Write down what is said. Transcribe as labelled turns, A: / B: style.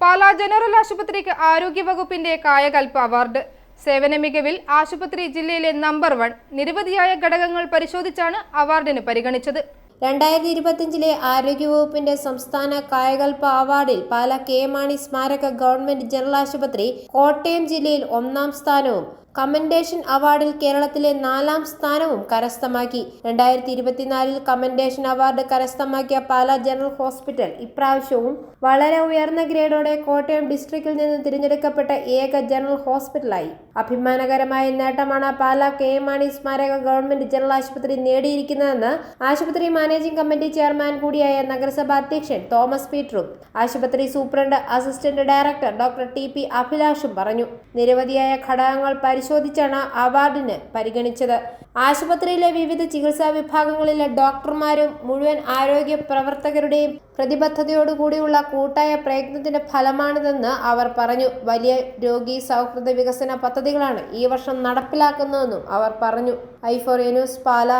A: Pala general ആശുപത്രിക്ക് ആരോഗ്യവകുപ്പിന്റെ Kayakalp award. സേവന മികവിൽ ആശുപത്രി ജില്ലയിലെ നമ്പർ വൺ നിരവധിയായ ഘടകങ്ങൾ പരിശോധിച്ചാണ് അവാർഡിന് പരിഗണിച്ചത്.
B: രണ്ടായിരത്തി ഇരുപത്തിയഞ്ചിലെ ആരോഗ്യവകുപ്പിന്റെ സംസ്ഥാന കായകൽപ്പ അവാർഡിൽ പാല കെ മാണി സ്മാരക ഗവൺമെന്റ് ജനറൽ ആശുപത്രി കോട്ടയം ജില്ലയിൽ ഒന്നാം സ്ഥാനവും കമന്റേഷൻ അവാർഡിൽ കേരളത്തിലെ നാലാം സ്ഥാനവും കരസ്ഥമാക്കി. രണ്ടായിരത്തി ഇരുപത്തിനാലിൽ കമൻഡേഷൻ അവാർഡ് കരസ്ഥമാക്കിയ പാല ജനറൽ ഹോസ്പിറ്റൽ ഇപ്രാവശ്യവും വളരെ ഉയർന്ന ഗ്രേഡോടെ കോട്ടയം ഡിസ്ട്രിക്റ്റിൽ നിന്ന് തിരഞ്ഞെടുക്കപ്പെട്ട ഏക ജനറൽ ഹോസ്പിറ്റലായി. അഭിമാനകരമായ നേട്ടമാണ് പാല കെ എം മാണി സ്മാരക ഗവൺമെന്റ് ജനറൽ ആശുപത്രി നേടിയിരിക്കുന്നതെന്ന് ആശുപത്രി മാനേജിംഗ് കമ്മിറ്റി ചെയർമാൻ കൂടിയായ നഗരസഭാ അധ്യക്ഷൻ തോമസ് പീറ്ററും ആശുപത്രി superintendent assistant director doctor T P അഭിലാഷും പറഞ്ഞു. നിരവധിയായ ഘടകങ്ങൾ പരിശോധിച്ചാണ് അവാർഡിന് പരിഗണിച്ചത്. ആശുപത്രിയിലെ വിവിധ ചികിത്സാ വിഭാഗങ്ങളിലെ ഡോക്ടർമാരും മുഴുവൻ ആരോഗ്യ പ്രവർത്തകരുടെയും പ്രതിബദ്ധതയോടുകൂടിയുള്ള കൂട്ടായ പ്രയത്നത്തിന്റെ ഫലമാണിതെന്ന് അവർ പറഞ്ഞു. വലിയ രോഗി സൗഹൃദ വികസന പദ്ധതികളാണ് ഈ വർഷം നടപ്പിലാക്കുന്നതെന്നും അവർ പറഞ്ഞു. Euphoria news Pala.